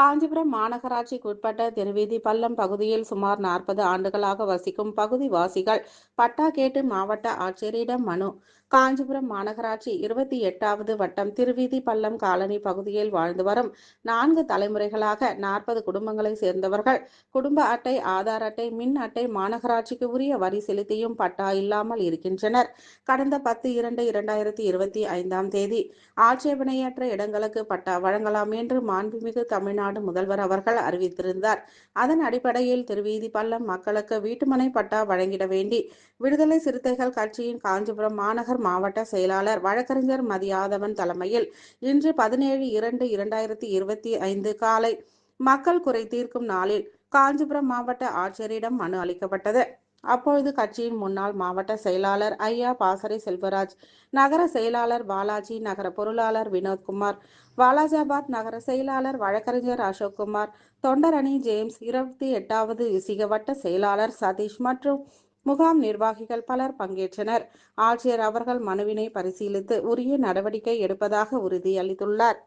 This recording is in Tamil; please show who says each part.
Speaker 1: காஞ்சிபுரம் மாநகராட்சிக்கு உட்பட்ட திருவீதி பள்ளம் பகுதியில் சுமார் நாற்பது ஆண்டுகளாக வசிக்கும் பகுதிவாசிகள் பட்டா கேட்டு மாவட்ட ஆட்சியரிடம் மனு. காஞ்சிபுரம் மாநகராட்சி இருபத்தி எட்டாவது வட்டம் திருவீதி பள்ளம் காலனி பகுதியில் வாழ்ந்து வரும் நான்கு தலைமுறைகளாக நாற்பது குடும்பங்களை சேர்ந்தவர்கள். குடும்ப அட்டை ஆதார் அட்டை மின் அட்டை மாநகராட்சிக்கு உரிய வரி செலுத்தியும் பட்டா இல்லாமல் இருக்கின்றனர். கடந்த பத்து இரண்டு இரண்டாயிரத்தி இருபத்தி ஐந்தாம் தேதி ஆட்சேபனையற்ற இடங்களுக்கு பட்டா வழங்கலாம் என்று மாண்புமிகு தமிழ்நாடு தமிழ்நாடு முதல்வர் அவர்கள் அறிவித்திருந்தார். அதன் அடிப்படையில் திருவீதி பள்ளம் மக்களுக்கு வீட்டுமனை பட்டா வழங்கிட வேண்டி விடுதலை சிறுத்தைகள் கட்சியின் காஞ்சிபுரம் மாநகர் மாவட்ட செயலாளர் வழக்கறிஞர் மதியாதவன் தலைமையில் இன்று பதினேழு இரண்டு இரண்டாயிரத்தி இருபத்தி ஐந்து காலை மக்கள் குறை தீர்க்கும் நாளில் காஞ்சிபுரம் மாவட்ட ஆட்சியரிடம் மனு அளிக்கப்பட்டது. அப்பொழுது கட்சியின் முன்னாள் மாவட்ட செயலாளர் ஐயா பாசறை செல்வராஜ் நகர செயலாளர் பாலாஜி நகர பொருளாளர் வினோத்குமார் வாலாஜாபாத் நகர செயலாளர் வழக்கறிஞர் அசோக்குமார் தொண்டரணி ஜேம்ஸ் இருபத்தி எட்டாவது இசிக வட்ட செயலாளர் சதீஷ் மற்றும் முகாம் நிர்வாகிகள் பலர் பங்கேற்றனர். ஆட்சியர் அவர்கள் மனுவினை பரிசீலித்து உரிய நடவடிக்கை எடுப்பதாக உறுதியளித்துள்ளார்.